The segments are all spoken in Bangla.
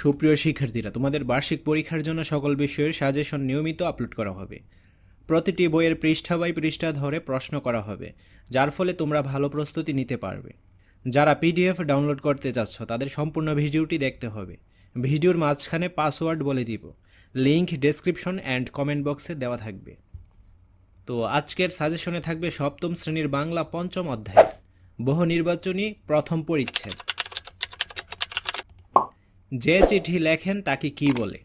সুপ্রিয় শিক্ষার্থীরা, তোমাদের বার্ষিক পরীক্ষার জন্য সকল বিষয়ের সাজেশন নিয়মিত আপলোড করা হবে। প্রতিটি বইয়ের পৃষ্ঠা বাই পৃষ্ঠা ধরে প্রশ্ন করা হবে, যার ফলে তোমরা ভালো প্রস্তুতি নিতে পারবে। যারা পিডিএফ ডাউনলোড করতে চাচ্ছ, তাদের সম্পূর্ণ ভিডিওটি দেখতে হবে। ভিডিওর মাঝখানে পাসওয়ার্ড বলে দিব। লিঙ্ক ডেসক্রিপশন অ্যান্ড কমেন্ট বক্সে দেওয়া থাকবে। তো আজকের সাজেশনে থাকবে সপ্তম শ্রেণির বাংলা পঞ্চম অধ্যায়। বহু নির্বাচনী প্রথম পরিচ্ছেদ। যে চিঠি লেখেন তাকে কি বলে?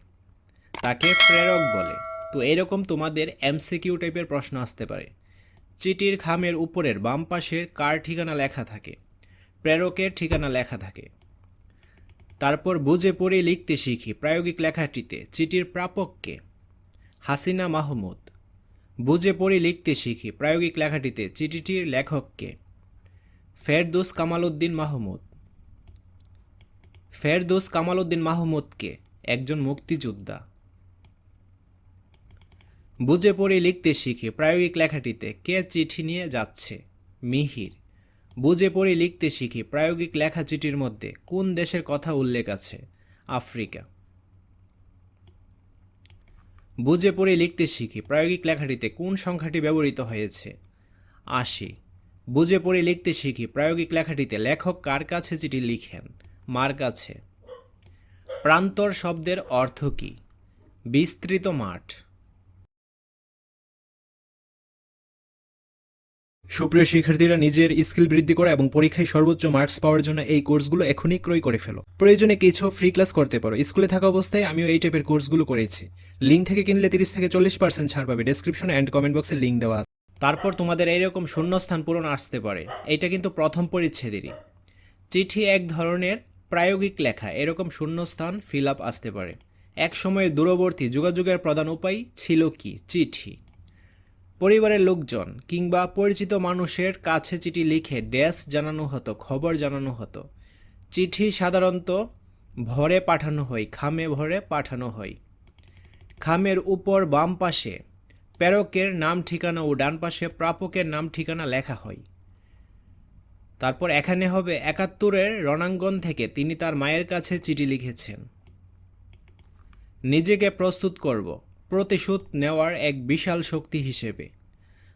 তাকে প্রেরক বলে। তো এরকম তোমাদের এমসিকিউ টাইপের প্রশ্ন আসতে পারে। চিঠির খামের উপরের বাম পাশে কার ঠিকানা লেখা থাকে? প্রেরকের ঠিকানা লেখা থাকে। তারপর বুঝে পড়ে লিখতে শিখি প্রায়োগিক লেখাটিতে, চিঠির প্রাপককে হাসিনা মাহমুদ। বুঝে পড়ে লিখতে শিখি প্রায়োগিক লেখাটিতে, চিঠিটির লেখককে ফেরদোস কামাল উদ্দিন মাহমুদ। ফেরদোস কামাল উদ্দিন মাহমুদকে একজন মুক্তিযোদ্ধা। বুঝে পড়ে লিখতে শিখে প্রায়োগিক লেখাটিতে কে চিঠি নিয়ে যাচ্ছে? মিহির। বুঝে পড়ে লিখতে শিখে প্রায়োগিক লেখা চিঠির মধ্যে কোন দেশের কথা উল্লেখ আছে? আফ্রিকা। বুঝে পড়ে লিখতে শিখি প্রায়োগিক লেখাটিতে কোন সংখ্যাটি ব্যবহৃত হয়েছে? আশি। বুঝে পড়ে লিখতে শিখি প্রায়োগিক লেখাটিতে লেখক কার কাছে চিঠি লিখেন? মার কাছে প্রান্তর শব্দের অর্থ কী? বিস্তৃত মাঠ। সুপ্রিয় শিক্ষার্থীরা নিজের স্কিল বৃদ্ধি করা এবং পরীক্ষায় সর্বোচ্চ মার্কস পাওয়ার জন্য এই কোর্সগুলো এখনই ক্রয় করে ফেলো। প্রয়োজনে কিছু ফ্রি ক্লাস করতে পারো। স্কুলে থাকা অবস্থায় আমিও এই টাইপের কোর্সগুলো করেছি। লিঙ্ক থেকে কিনলে তিরিশ থেকে চল্লিশ পার্সেন্ট ছাড় পাবে। ডেসক্রিপশন অ্যান্ড কমেন্ট বক্সে লিঙ্ক দেওয়া আছে। তারপর তোমাদের এইরকম শূন্যস্থান পূরণ আসতে পারে। এটা কিন্তু প্রথম পরিচ্ছেদেরই। চিঠি এক ধরনের প্রায়োগিক লেখা, এরকম শূন্যস্থান ফিল আপ আসতে পারে। এক সময়ের দূরবর্তী যোগাযোগের প্রধান উপায় ছিল কি? চিঠি। পরিবারের লোকজন কিংবা পরিচিত মানুষের কাছে চিঠি লিখে ড্যাশ জানানো হতো, খবর জানানো হতো। চিঠি সাধারণত ভরে পাঠানো হয়, খামে ভরে পাঠানো হয়। খামের উপর বাম পাশে প্রেরকের নাম ঠিকানা ও ডান পাশে প্রাপকের নাম ঠিকানা লেখা হয়। তারপর এখানে হবে একাত্তরের রণাঙ্গন থেকে তিনি তার মায়ের কাছে চিঠি লিখেছেন। নিজেকে প্রস্তুত করব, প্রতিশোধ নেওয়ার এক বিশাল শক্তি হিসেবে।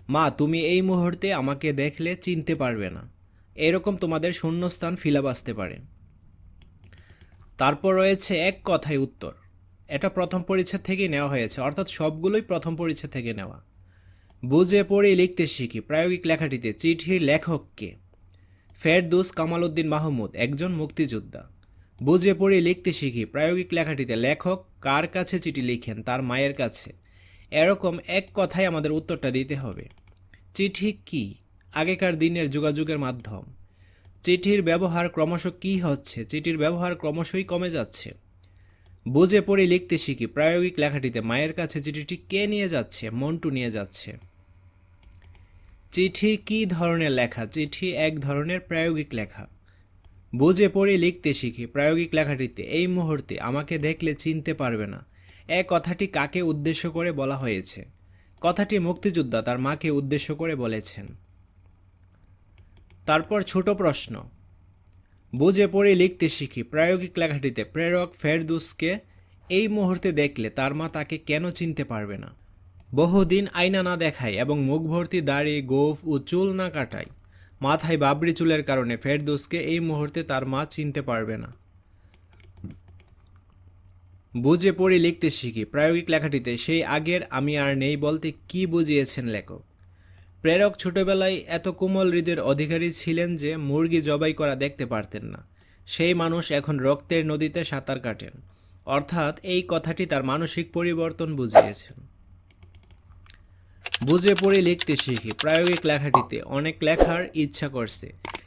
মা, তুমি এই মুহূর্তে আমাকে দেখলে চিনতে পারবে না। এরকম তোমাদের শূন্যস্থান ফিলাপ আসতে পারে। তারপর রয়েছে এক কথায় উত্তর। এটা প্রথম পরিচ্ছেদ থেকেই নেওয়া হয়েছে, অর্থাৎ সবগুলোই প্রথম পরিচ্ছেদ থেকে নেওয়া। বুঝে পড়ে লিখতে শিখি, প্রায়োগিক লেখাটিতে, চিঠির লেখককে। ফেরদুস কামাল উদ্দিন মাহমুদ, একজন মুক্তিযোদ্ধা। বুঝে পড়ে লিখতে শিখি, প্রায়োগিক লেখাটিতে লেখক কার কাছে চিঠি লিখেন, তার মায়ের কাছে। এরকম এক কথায় আমাদের উত্তরটা দিতে হবে। চিঠি কি? আগেকার দিনের যোগাযোগের মাধ্যম। চিঠির ব্যবহার ক্রমশ কী হচ্ছে? চিঠির ব্যবহার ক্রমশই কমে যাচ্ছে। বুঝে পড়ে লিখতে শিখি, প্রায়োগিক লেখাটিতে মায়ের কাছে চিঠিটি কে নিয়ে যাচ্ছে? মন্টু নিয়ে যাচ্ছে। চিঠি কী ধরনের লেখা? চিঠি এক ধরনের প্রায়োগিক লেখা। বুঝে পড়ে লিখতে শিখি। প্রায়োগিক লেখাটিতে, এই মুহূর্তে আমাকে দেখলে চিনতে পারবে না। এ কথাটি কাকে উদ্দেশ্য করে বলা হয়েছে? কথাটি মুক্তিযোদ্ধা তার মাকে উদ্দেশ্য করে বলেছেন। তারপর ছোট প্রশ্ন। বুঝে পড়ে লিখতে শিখি। প্রায়োগিক লেখাটিতে, প্রেরক ফেরদুসকে এই মুহূর্তে দেখলে তার মা তাকে কেন চিনতে পারবে না? বহুদিন আয়না না দেখায় এবং মুখ ভর্তি দাড়ি, গোফ ও চুল না কাটায়। মাথায় বাবরি চুলের কারণে ফেরদৌসকে এই মুহূর্তে তার মা চিনতে পারবে না। বুঝে পড়ে লিখতে শিখি, প্রায়োগিক লেখাটিতে, সেই আগের আমি আর নেই বলতে কি বুঝিয়েছেন লেখক? প্রেরক ছোটবেলায় এত কোমল হৃদের অধিকারী ছিলেন যে মুরগি জবাই করা দেখতে পারতেন না। সেই মানুষ এখন রক্তের নদীতে সাঁতার কাটেন। অর্থাৎ এই কথাটি তার মানসিক পরিবর্তন বুঝিয়েছেন। বুঝে পড়ে লিখতে শিখি। প্রায়োগিক লেখাটিতে অনেক লেখার ইচ্ছা করছে,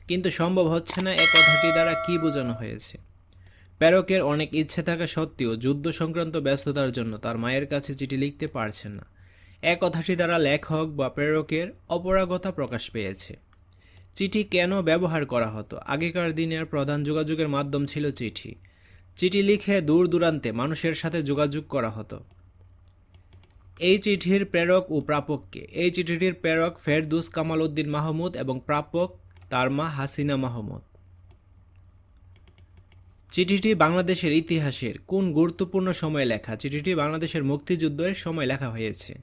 কিন্তু সম্ভব হচ্ছে না এ কথাটি দ্বারা কি বোঝানো হয়েছে। প্রেরকের অনেক ইচ্ছে থাকা সত্ত্বেও যুদ্ধ সংক্রান্ত ব্যস্ততার জন্য তার মায়ের কাছে চিঠি লিখতে পারছেন না। এ কথাটি দ্বারা লেখক বা প্রেরকের অপরাগতা প্রকাশ পেয়েছে। চিঠি কেন ব্যবহার করা হতো? আগেকার দিনের প্রধান যোগাযোগের মাধ্যম ছিল চিঠি। চিঠি লিখে দূর দূরান্তে মানুষের সাথে যোগাযোগ করা হতো। এই চিঠির প্রেরক ও প্রাপককে। এই চিঠিটির প্রেরক ফেরদুস কামাল উদ্দিন মাহমুদ এবং প্রাপক তার মা হাসিনা মাহমুদ। চিঠিটি বাংলাদেশের ইতিহাসের কোন গুরুত্বপূর্ণ সময়ে লেখা? চিঠিটি বাংলাদেশের মুক্তিযুদ্ধের সময় লেখা হয়েছে।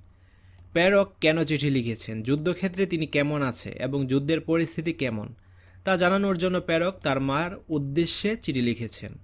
প্রেরক কেন চিঠি লিখেছেন? যুদ্ধক্ষেত্রে তিনি কেমন আছে এবং যুদ্ধের পরিস্থিতি কেমন? তা জানানোর জন্য প্রেরক তার মার উদ্দেশ্যে চিঠি লিখেছেন।